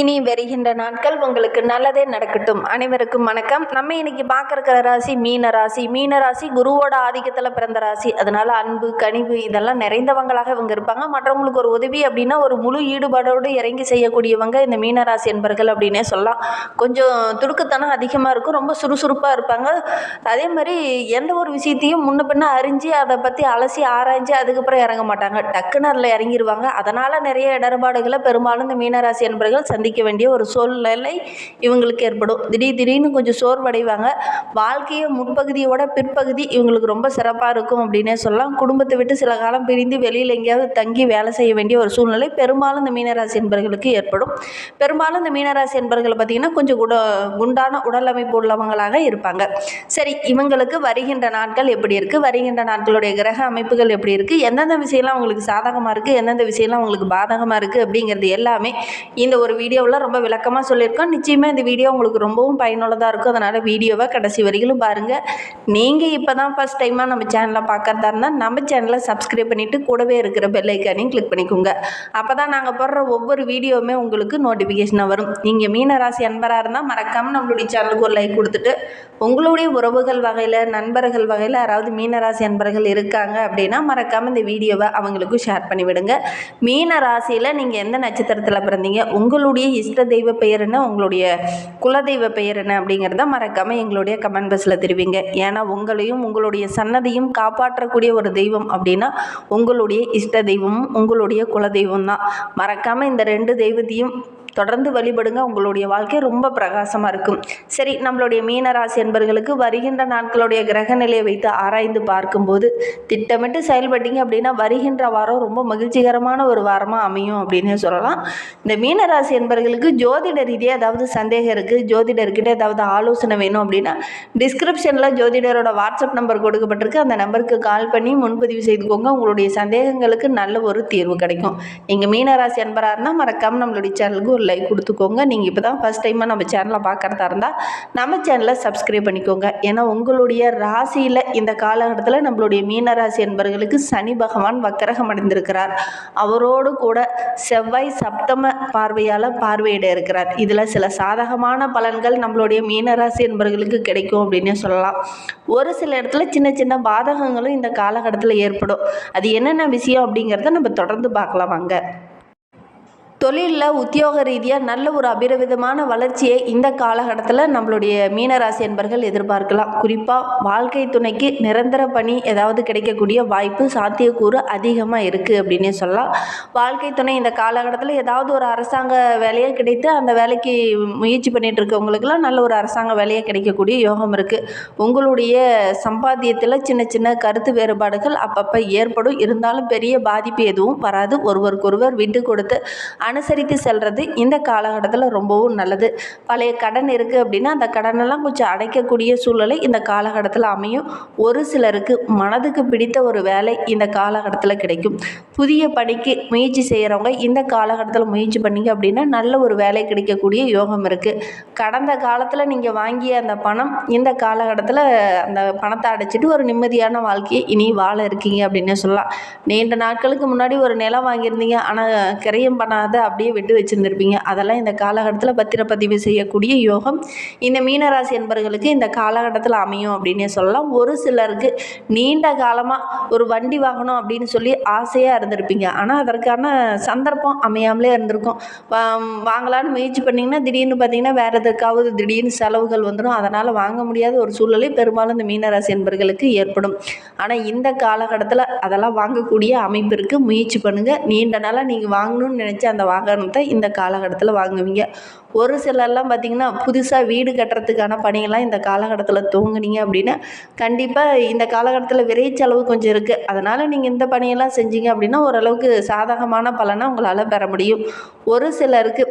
இனி வருகின்ற நாட்கள் உங்களுக்கு நல்லதே நடக்கட்டும். அனைவருக்கும் வணக்கம். நம்ம இன்னைக்கு பார்க்கற ராசி மீன ராசி. மீன ராசி குருவோட ஆதிக்கத்தில் பிறந்த ராசி. அதனால அன்பு கனிவு இதெல்லாம் நிறைந்தவங்களாக இவங்க இருப்பாங்க. மற்றவங்களுக்கு ஒரு உதவி அப்படின்னா ஒரு முழு ஈடுபாடோடு இறங்கி செய்யக்கூடியவங்க இந்த மீன ராசி என்பர்கள் அப்படின்னே சொல்லலாம். கொஞ்சம் துடுக்கத்தனம் அதிகமாக இருக்கும். ரொம்ப சுறுசுறுப்பாக இருப்பாங்க. அதே மாதிரி எந்த ஒரு விஷயத்தையும் முன்ன பின்ன அறிஞ்சு அதை பற்றி அலசி ஆராய்ஞ்சு அதுக்கப்புறம் இறங்க மாட்டாங்க. டக்குன்னு அதில் இறங்கிடுவாங்க அதனால் நிறைய இடர்பாடுகளை பெரும்பாலும் இந்த மீனராசி என்பர்கள் சந்திக்க வேண்டிய ஒரு சூழ்நிலை இவங்களுக்கு ஏற்படும். திடீர் திடீர்னு கொஞ்சம் சோர்வடைவாங்க. வாழ்க்கையை முன்பகுதியோட பிற்பகுதி இவங்களுக்கு ரொம்ப சிறப்பாக இருக்கும் அப்படின்னே சொல்லலாம். குடும்பத்தை விட்டு சில காலம் பிரிந்து வெளியில் எங்கேயாவது தங்கி வேலை செய்ய வேண்டிய ஒரு சூழ்நிலை பெரும்பாலும் இந்த மீனராசி என்பர்களுக்கு ஏற்படும். பெரும்பாலும் இந்த மீனராசி என்பர்களை பார்த்திங்கன்னா கொஞ்சம் குட குண்டான உடல் அமைப்பு உள்ளவங்களாக இருப்பாங்க. சரி இவங்களுக்கு வருகின்ற நாட்கள் எப்படி இருக்குது வருகின்ற நாட்களுடைய கிரக அமைப்புகள் எப்படி இருக்குது எந்தெந்த விஷயம்லாம் அவங்களுக்கு சாதகமாக இருக்குது எந்தெந்த விஷயம்லாம் அவங்களுக்கு பாதகமாக இருக்குது அப்படிங்கிறது எல்லாமே இந்த ஒரு வீடியோவில் ரொம்ப விளக்கமாக சொல்லியிருக்கோம். நிச்சயமாக இந்த வீடியோ உங்களுக்கு ரொம்பவும் பயனுள்ளதாக இருக்கும். அதனால் வீடியோவை கடைசி வரையிலும் பாருங்கள் நீங்கள் இப்போ தான் ஃபஸ்ட் டைமாக நம்ம சேனலை பார்க்குறதா இருந்தால் நம்ம சேனலை சப்ஸ்கிரைப் பண்ணிவிட்டு கூடவே இருக்கிற பெல்லைக்கானையும் கிளிக் பண்ணிக்கோங்க. அப்போ தான் நாங்கள் போடுற ஒவ்வொரு வீடியோவுமே உங்களுக்கு நோட்டிஃபிகேஷனாக வரும். நீங்கள் மீனராசி அன்பராக இருந்தால் மறக்காமல் நம்மளுடைய சேனலுக்கு ஒரு லைக் கொடுத்துட்டு உங்களுடைய உறவுகள் வகையில் நண்பர்கள் வகையில் யாராவது மீனராசி அன்பர்கள் இருக்காங்க அப்படின்னா மறக்காமல் இந்த வீடியோவை அவங்களுக்கும் ஷேர் பண்ணிவிடுங்க. மீன ராசியில் நீங்கள் எந்த நட்சத்திரத்தில் பிறந்தீங்க? உங்களுடைய இஷ்ட தெய்வ பெயர் என்ன உங்களுடைய குலதெய்வ பெயர் என்ன அப்படிங்கிறத மறக்காமல் எங்களுடைய கமெண்ட் பாக்ஸில் தெரிவிங்க. ஏன்னா உங்களையும் உங்களுடைய சன்னதியும் காப்பாற்றக்கூடிய ஒரு தெய்வம் அப்படின்னா உங்களுடைய இஷ்ட தெய்வமும் உங்களுடைய குலதெய்வம் தான். மறக்காமல் இந்த ரெண்டு தெய்வத்தையும் தொடர்ந்து வழிபடுங்க. உங்களுடைய வாழ்க்கை ரொம்ப பிரகாசமாக இருக்கும். சரி நம்மளுடைய மீனராசி என்பர்களுக்கு வருகின்ற நாட்களுடைய கிரக நிலையை வைத்து ஆராய்ந்து பார்க்கும்போது திட்டமிட்டு செயல்பட்டீங்க அப்படின்னா வருகின்ற வாரம் ரொம்ப மகிழ்ச்சிகரமான ஒரு வாரமாக அமையும் அப்படின்னு சொல்லலாம். இந்த மீனராசி என்பர்களுக்கு ஜோதிட ரீதியாக ஏதாவது சந்தேகம் இருக்குது ஜோதிடர்கிட்ட ஏதாவது ஆலோசனை வேணும் அப்படின்னா டிஸ்கிரிப்ஷனில் ஜோதிடரோட வாட்ஸ்அப் நம்பர் கொடுக்கப்பட்டிருக்கு. அந்த நம்பருக்கு கால் பண்ணி முன்பதிவு செய்துக்கோங்க. உங்களுடைய சந்தேகங்களுக்கு நல்ல ஒரு தீர்வு கிடைக்கும். நீங்கள் மீனராசி என்பராக இருந்தால் மறக்காமல் நம்மளுடைய சேனலுக்கு ஒரு லைக் கொடுத்துக்கோங்க. நீங்கள் இப்போ தான் ஃபஸ்ட் டைமாக நம்ம சேனலை பார்க்குறதா இருந்தால் நம்ம சேனலை சப்ஸ்கிரைப் பண்ணிக்கோங்க. ஏன்னா உங்களுடைய ராசியில் இந்த காலகட்டத்தில் நம்மளுடைய மீனராசி என்பவர்களுக்கு சனி பகவான் வக்கரகம் அடைந்திருக்கிறார். அவரோடு கூட செவ்வாய் சப்தம பார்வையால் பார்வையிட இருக்கிறார். இதில் சில சாதகமான பலன்கள் நம்மளுடைய மீனராசி என்பவர்களுக்கு கிடைக்கும் அப்படின்னே சொல்லலாம். ஒரு சில இடத்துல சின்ன சின்ன பாதகங்களும் இந்த காலகட்டத்தில் ஏற்படும். அது என்னென்ன விஷயம் அப்படிங்கிறத நம்ம தொடர்ந்து பார்க்கலாம் வாங்க. தொழிலில் உத்தியோக ரீதியாக நல்ல ஒரு அபிரவிதமான வளர்ச்சியை இந்த காலகட்டத்தில் நம்மளுடைய மீனராசி என்பர்கள் எதிர்பார்க்கலாம். குறிப்பாக வாழ்க்கை துணைக்கு நிரந்தர பணி ஏதாவது கிடைக்கக்கூடிய வாய்ப்பு சாத்தியக்கூறு அதிகமாக இருக்குது அப்படின்னே சொல்லலாம். வாழ்க்கை துணை இந்த காலகட்டத்தில் ஏதாவது ஒரு அரசாங்க வேலையை கிடைத்து அந்த வேலைக்கு முயற்சி பண்ணிகிட்டு இருக்கவங்களுக்குலாம் நல்ல ஒரு அரசாங்க வேலையை கிடைக்கக்கூடிய யோகம் இருக்குது உங்களுடைய சம்பாத்தியத்தில் சின்ன சின்ன கருத்து வேறுபாடுகள் அப்பப்போ ஏற்படும். இருந்தாலும் பெரிய பாதிப்பு எதுவும் வராது. ஒருவருக்கொருவர் விட்டு கொடுத்து அனுசரித்து செல்வது இந்த காலகட்டத்தில் ரொம்பவும் நல்லது. பழைய கடன் இருக்குது அப்படின்னா அந்த கடனெல்லாம் கொஞ்சம் அடைக்கக்கூடிய சூழ்நிலை இந்த காலகட்டத்தில் அமையும். ஒரு சிலருக்கு மனதுக்கு பிடித்த ஒரு வேலை இந்த காலகட்டத்தில் கிடைக்கும். புதிய பணிக்கு முயற்சி செய்கிறவங்க இந்த காலகட்டத்தில் முயற்சி பண்ணிங்க அப்படின்னா நல்ல ஒரு வேலை கிடைக்கக்கூடிய யோகம் இருக்குது கடந்த காலத்தில் நீங்கள் வாங்கிய அந்த பணம் இந்த காலகட்டத்தில் அந்த பணத்தை அடைச்சிட்டு ஒரு நிம்மதியான வாழ்க்கையை இனி வாழ இருக்கீங்க அப்படின்னு சொல்லலாம். நீண்ட நாட்களுக்கு முன்னாடி ஒரு நிலம் வாங்கியிருந்தீங்க. ஆனால் கிரையம் பண்ணாத அப்படியே விட்டு வச்சுருந்துருப்பீங்க. அதெல்லாம் இந்த காலகட்டத்தில் பத்திரப்பதிவு செய்யக்கூடிய யோகம். இந்த மீனராசி என்பவர்களுக்கு இந்த காலகட்டத்தில் அமையும் அப்படின்னே சொல்லலாம். ஒரு சிலருக்கு நீண்ட காலமாக ஒரு வண்டி வாங்கணும் அப்படின்னு சொல்லி ஆசையாக இருந்திருப்பீங்க. ஆனால் அதற்கான சந்தர்ப்பம் அமையாமலே இருந்திருக்கும். வாங்கலான்னு முயற்சி பண்ணிங்கன்னா திடீர்னு பார்த்தீங்கன்னா வேறு எதுக்காவது திடீர்னு செலவுகள் வந்துடும் அதனால் வாங்க முடியாத ஒரு சூழ்நிலை பெரும்பாலும் இந்த மீனராசி என்பர்களுக்கு ஏற்படும். ஆனால் இந்த காலகட்டத்தில் அதெல்லாம் வாங்கக்கூடிய அமைப்பு இருக்குது முயற்சி பண்ணுங்கள் நீண்ட நாளாக நீங்கள் வாங்கணும்னு நினச்சி அந்த வாகனத்தை இந்த காலகட்டத்தில் வாங்குவீங்க. ஒரு சிலர்லாம் பார்த்திங்கன்னா புதுசாக வீடு கட்டுறதுக்கான பணியெல்லாம் இந்த காலகட்டத்தில் துவங்குனீங்க அப்படின்னா கண்டிப்பாக இந்த காலகட்டத்தில் விரை செலவு கொஞ்சம் இருக்குது அதனால் நீங்கள் இந்த பணியெல்லாம் செஞ்சீங்க அப்படின்னா ஓரளவுக்கு சாதகமான பலனை உங்களால் பெற முடியும். ஒரு சிலருக்கு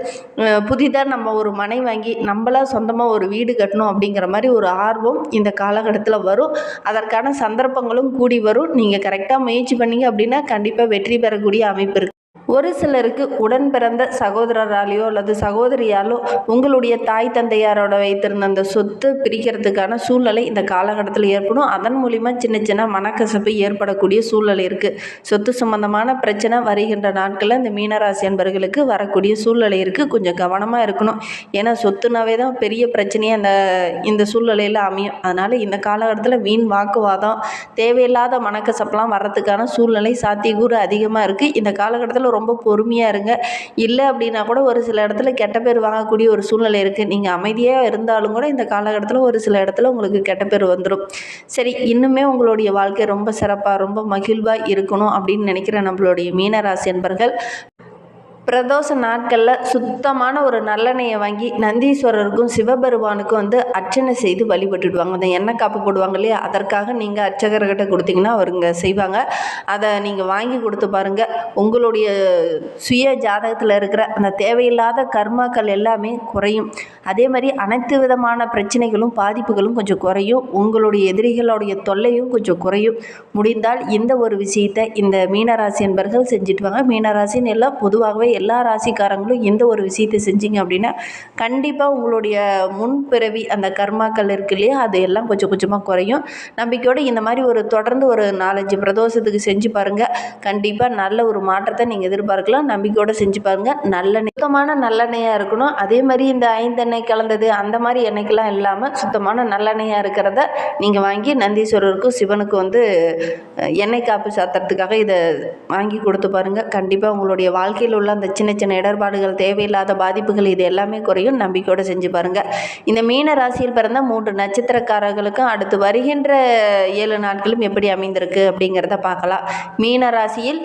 புதிதாக நம்ம ஒரு மனை வாங்கி நம்மளாக சொந்தமாக ஒரு வீடு கட்டணும் அப்படிங்கிற மாதிரி ஒரு ஆர்வம் இந்த காலகட்டத்தில் வரும். அதற்கான சந்தர்ப்பங்களும் கூடி வரும். நீங்கள் கரெக்டாக முயற்சி பண்ணீங்க அப்படின்னா கண்டிப்பாக வெற்றி பெறக்கூடிய அமைப்பு இருக்குது ஒரு சிலருக்கு உடன் பிறந்த சகோதரராலேயோ அல்லது சகோதரியாலோ உங்களுடைய தாய் தந்தையாரோட வைத்திருந்த அந்த சொத்து பிரிக்கிறதுக்கான சூழ்நிலை இந்த காலகட்டத்தில் ஏற்படும். அதன் மூலிமா சின்ன சின்ன மனக்கசப்பு ஏற்படக்கூடிய சூழ்நிலை இருக்குது சொத்து சம்பந்தமான பிரச்சனை வருகின்ற நாட்களில் இந்த மீனராசி என்பர்களுக்கு வரக்கூடிய சூழ்நிலை இருக்குது கொஞ்சம் கவனமாக இருக்கணும். ஏன்னா சொத்துனாவே தான் பெரிய பிரச்சனையே அந்த இந்த சூழ்நிலையில் அமையும். அதனால் இந்த காலகட்டத்தில் வீண் வாக்குவாதம் தேவையில்லாத மனக்கசப்பெலாம் வர்றதுக்கான சூழ்நிலை சாத்தியக்கூறு அதிகமாக இருக்குது இந்த காலகட்டத்தில் ரொம்ப ரொம்ப பொறுமையாக இருங்க. இல்லை அப்படின்னா கூட ஒரு சில இடத்துல கெட்ட பேர் வாங்கக்கூடிய ஒரு சூழ்நிலை இருக்குது நீங்கள் அமைதியாக இருந்தாலும் கூட இந்த காலகட்டத்தில் ஒரு சில இடத்துல உங்களுக்கு கெட்ட பேர் வந்துடும் சரி இன்னுமே உங்களுடைய வாழ்க்கை ரொம்ப சிறப்பாக ரொம்ப மகிழ்வாக இருக்கணும் அப்படின்னு நினைக்கிற நம்மளுடைய மீனராசி என்பர்கள் பிரதோஷ நாட்களில் சுத்தமான ஒரு நல்லெண்ணெயை வாங்கி நந்தீஸ்வரருக்கும் சிவபெருமானுக்கும் வந்து அர்ச்சனை செய்து வழிபட்டுடுவாங்க. அந்த எண்ணெய் காப்பு போடுவாங்க இல்லையா? அதற்காக நீங்கள் அர்ச்சகர்கிட்ட கொடுத்தீங்கன்னா அவருங்க செய்வாங்க. அதை நீங்கள் வாங்கி கொடுத்து பாருங்கள் உங்களுடைய சுய ஜாதகத்தில் இருக்கிற அந்த தேவையில்லாத கர்மாக்கள் எல்லாமே குறையும். அதே மாதிரி அனைத்து விதமான பிரச்சனைகளும் பாதிப்புகளும் கொஞ்சம் குறையும். உங்களுடைய எதிரிகளுடைய தொல்லையும் கொஞ்சம் குறையும். முடிந்தால் இந்த ஒரு விஷயத்தை இந்த மீனராசி என்பர்கள் செஞ்சுட்டு வாங்க. மீனராசின்னு எல்லாம் பொதுவாகவே எல்லா ராசிக்காரங்களும் எந்த ஒரு விஷயத்தை செஞ்சீங்க அப்படின்னா கண்டிப்பாக உங்களுடைய முன்பிறவி அந்த கர்மாக்கள் இருக்கு இல்லையா? அது எல்லாம் கொஞ்சம் கொஞ்சமாக குறையும். நம்பிக்கையோடு இந்த மாதிரி ஒரு தொடர்ந்து ஒரு நாலஞ்சு பிரதோஷத்துக்கு செஞ்சு பாருங்கள் கண்டிப்பாக நல்ல ஒரு மாற்றத்தை நீங்கள் எதிர்பார்க்கலாம். நம்பிக்கையோடு செஞ்சு பாருங்கள் நல்ல சுத்தமான நல்லெண்ணெயாக இருக்கணும். அதே மாதிரி இந்த ஐந்தெண்ணெய் கலந்தது அந்த மாதிரி எண்ணெய்க்கெல்லாம் இல்லாமல் சுத்தமான நல்லெண்ணெயாக இருக்கிறத நீங்கள் வாங்கி நந்தீஸ்வரருக்கும் சிவனுக்கும் வந்து எண்ணெய் காப்பு சாத்துறதுக்காக இதை வாங்கி கொடுத்து பாருங்கள் கண்டிப்பாக உங்களுடைய வாழ்க்கையில் உள்ள அந்த சின்ன சின்ன இடர்பாடுகள் தேவையில்லாத பாதிப்புகள் இது எல்லாமே குறையும். நம்பிக்கையோடு செஞ்சு பாருங்கள் இந்த மீன ராசியில் பிறந்த மூன்று நட்சத்திரக்காரர்களுக்கும் அடுத்து வருகின்ற ஏழு நாட்களும் எப்படி அமைந்திருக்கு அப்படிங்கிறத பார்க்கலாம். மீன ராசியில்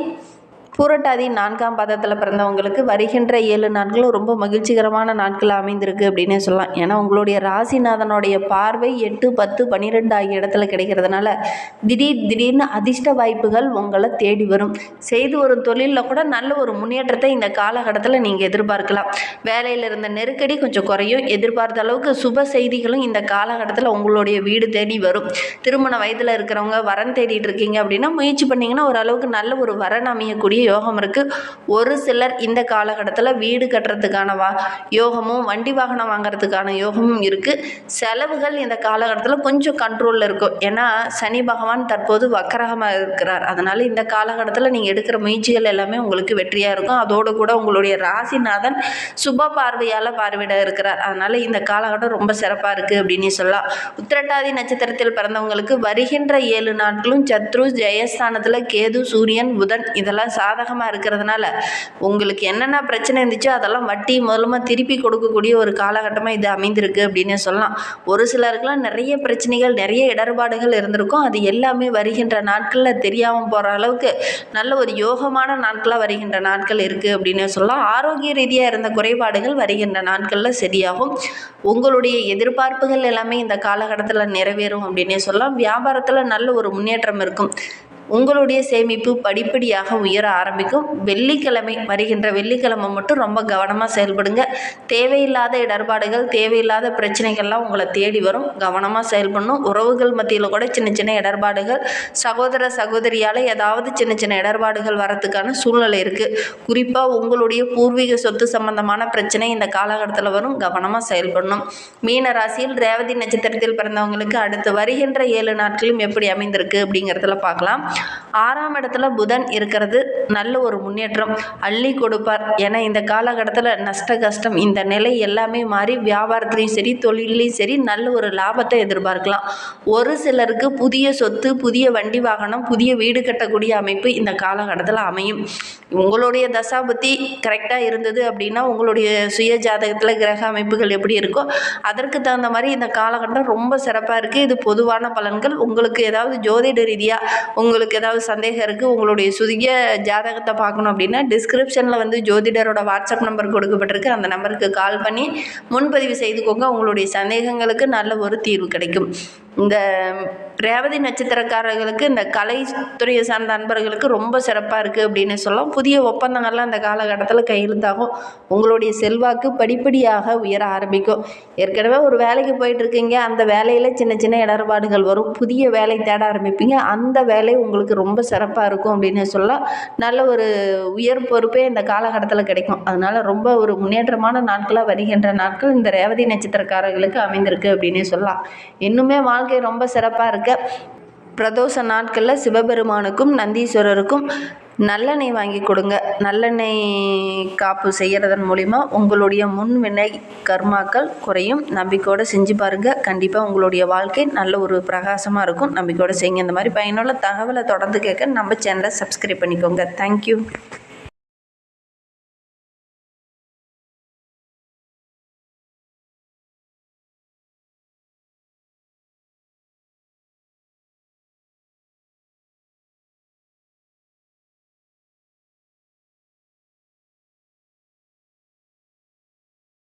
பூரட்டாதி நான்காம் பாதத்தில் பிறந்தவங்களுக்கு வருகின்ற ஏழு நாட்களும் ரொம்ப மகிழ்ச்சிகரமான நாட்கள் அமைந்திருக்கு அப்படின்னே சொல்லலாம். ஏன்னா உங்களுடைய ராசிநாதனுடைய பார்வை எட்டு பத்து பன்னிரெண்டு ஆகிய இடத்துல கிடைக்கிறதுனால திடீர் திடீர்னு அதிர்ஷ்ட வாய்ப்புகள் உங்களை தேடி வரும். செய்து வரும் தொழிலில் கூட நல்ல ஒரு முன்னேற்றத்தை இந்த காலகட்டத்தில் நீங்கள் எதிர்பார்க்கலாம். வேலையில் இருந்த நெருக்கடி கொஞ்சம் குறையும். எதிர்பார்த்த அளவுக்கு சுப செய்திகளும் இந்த காலகட்டத்தில் உங்களுடைய வீடு தேடி வரும். திருமண வயதில் இருக்கிறவங்க வரன் தேடிட்டு இருக்கீங்க அப்படின்னா முயற்சி பண்ணிங்கன்னா ஓரளவுக்கு நல்ல ஒரு வரன் அமையக்கூடிய யோகம் இருக்குது ஒரு சிலர் இந்த காலகட்டத்தில் வீடு கட்டுறதுக்கான வா யோகமும் வண்டி வாகனம் வாங்குறதுக்கான யோகமும் இருக்குது செலவுகள் இந்த காலகட்டத்தில் கொஞ்சம் கண்ட்ரோலில் இருக்கும். ஏன்னா சனி பகவான் தற்போது வக்கரகமாக இருக்கிறார். அதனால் இந்த காலகட்டத்தில் நீங்கள் எடுக்கிற முயற்சிகள் எல்லாமே உங்களுக்கு வெற்றியாக இருக்கும். அதோடு கூட உங்களுடைய ராசிநாதன் சுப பார்வையால் பார்வையிட இருக்கிறார். அதனால் இந்த காலகட்டம் ரொம்ப சிறப்பாக இருக்குது அப்படின்னு சொல்லலாம். உத்திரட்டாதி நட்சத்திரத்தில் பிறந்தவங்களுக்கு வருகின்ற ஏழு நாட்களும் சத்ரு ஜெயஸ்தானத்தில் கேது சூரியன் புதன் இதெல்லாம் சாதகமாக இருக்கிறதுனால உங்களுக்கு என்னென்ன பிரச்சனை இருந்துச்சோ அதெல்லாம் வட்டி மூலமாக திருப்பி கொடுக்கக்கூடிய ஒரு காலகட்டமாக இது அமைந்திருக்கு அப்படின்னு சொல்லலாம். ஒரு சிலருக்குலாம் நிறைய பிரச்சனைகள் நிறைய இடர்பாடுகள் இருந்திருக்கும். அது எல்லாமே வருகின்ற நாட்களில் தெரியாமல் போகிற அளவுக்கு நல்ல ஒரு யோகமான நாட்களாக வருகின்ற நாட்கள் இருக்குது அப்படின்னு சொல்லலாம். ஆரோக்கிய ரீதியாக இருந்த குறைபாடுகள் வருகின்ற நாட்களில் சரியாகும். உங்களுடைய எதிர்பார்ப்புகள் எல்லாமே இந்த காலகட்டத்தில் நிறைவேறும் அப்படின்னே சொல்லலாம். வியாபாரத்தில் நல்ல ஒரு முன்னேற்றம் இருக்கும். உங்களுடைய சேமிப்பு படிப்படியாக உயர ஆரம்பிக்கும். வெள்ளிக்கிழமை வருகின்ற வெள்ளிக்கிழமை மட்டும் ரொம்ப கவனமாக செயல்படுங்க. தேவையில்லாத இடர்பாடுகள் தேவையில்லாத பிரச்சனைகள்லாம் உங்களை தேடி வரும். கவனமாக செயல்படணும். உறவுகள் மத்தியில் கூட சின்ன சின்ன இடர்பாடுகள் சகோதர சகோதரியால் ஏதாவது சின்ன சின்ன இடர்பாடுகள் வரத்துக்கான சூழ்நிலை இருக்குது குறிப்பாக உங்களுடைய பூர்வீக சொத்து சம்பந்தமான பிரச்சனை இந்த காலகட்டத்தில் வரும். கவனமாக செயல்படணும். மீன ராசியில் ரேவதி நட்சத்திரத்தில் பிறந்தவங்களுக்கு அடுத்து வருகின்ற ஏழு நாட்களும் எப்படி அமைந்திருக்கு அப்படிங்கிறதுல பார்க்கலாம். ஆறாம் இடத்துல புதன் இருக்கிறது நல்ல ஒரு முன்னேற்றம். அள்ளி கொடுப்பார். ஏன்னா இந்த காலகட்டத்தில் நஷ்ட கஷ்டம் இந்த நிலை எல்லாமே மாறி வியாபாரத்துலேயும் சரி தொழிலையும் சரி நல்ல ஒரு லாபத்தை எதிர்பார்க்கலாம். ஒரு சிலருக்கு புதிய சொத்து புதிய வண்டி வாகனம் புதிய வீடு கட்டக்கூடிய அமைப்பு இந்த காலகட்டத்தில் அமையும். உங்களுடைய தசாபுத்தி கரெக்டாக இருந்தது அப்படின்னா உங்களுடைய சுய ஜாதகத்தில் கிரக அமைப்புகள் எப்படி இருக்கோ அதற்கு தகுந்த மாதிரி இந்த காலகட்டம் ரொம்ப சிறப்பாக இருக்குது இது பொதுவான பலன்கள். உங்களுக்கு ஏதாவது ஜோதிட ரீதியாக உங்களுக்கு ஏதாவது சந்தேகம் இருக்குது உங்களுடைய சுய ஜாதகத்தை பார்க்கணும் அப்படின்னா டிஸ்கிரிப்ஷனில் வந்து ஜோதிடரோட வாட்ஸ்அப் நம்பர் கொடுக்கப்பட்டிருக்கு. அந்த நம்பருக்கு கால் பண்ணி முன்பதிவு செய்துக்கோங்க உங்களுடைய சந்தேகங்களுக்கு நல்ல ஒரு தீர்வு கிடைக்கும். இந்த ரேவதி நட்சத்திரக்காரர்களுக்கு இந்த கலைத்துறையை சார்ந்த நண்பர்களுக்கு ரொம்ப சிறப்பாக இருக்குது அப்படின்னு சொல்லலாம். புதிய ஒப்பந்தங்கள்லாம் இந்த காலகட்டத்தில் கையெழுத்தாகும். உங்களுடைய செல்வாக்கு படிப்படியாக உயர ஆரம்பிக்கும். ஏற்கனவே ஒரு வேலைக்கு போயிட்டுருக்கீங்க அந்த வேலையில் சின்ன சின்ன இடர்பாடுகள் வரும். புதிய வேலை தேட ஆரம்பிப்பீங்க. அந்த வேலை உங்களுக்கு ரொம்ப சிறப்பாக இருக்கும் அப்படின்னு சொல்லலாம். நல்ல ஒரு உயர் பொறுப்பே இந்த காலகட்டத்தில் கிடைக்கும். அதனால் ரொம்ப ஒரு முன்னேற்றமான நாட்களாக வருகின்ற நாட்கள் இந்த ரேவதி நட்சத்திரக்காரர்களுக்கு அமைந்திருக்கு அப்படின்னு சொல்லலாம். இன்னுமே வாழ்க்கை ரொம்ப சிறப்பாக இருக்குது இருக்க பிரதோஷ நாட்களில் சிவபெருமானுக்கும் நந்தீஸ்வரருக்கும் நல்லெண்ணெய் வாங்கி கொடுங்க. நல்லெண்ணெய் காப்பு செய்கிறதன் மூலிமா உங்களுடைய முன்வினை கர்மாக்கள் குறையும். நம்பிக்கையோடு செஞ்சு பாருங்கள் கண்டிப்பாக உங்களுடைய வாழ்க்கை நல்ல ஒரு பிரகாசமாக இருக்கும். நம்பிக்கையோடு செய்யுங்க. இந்த மாதிரி பயனுள்ள தகவலை தொடர்ந்து கேட்க நம்ம சேனலை சப்ஸ்கிரைப் பண்ணிக்கோங்க. தேங்க்யூ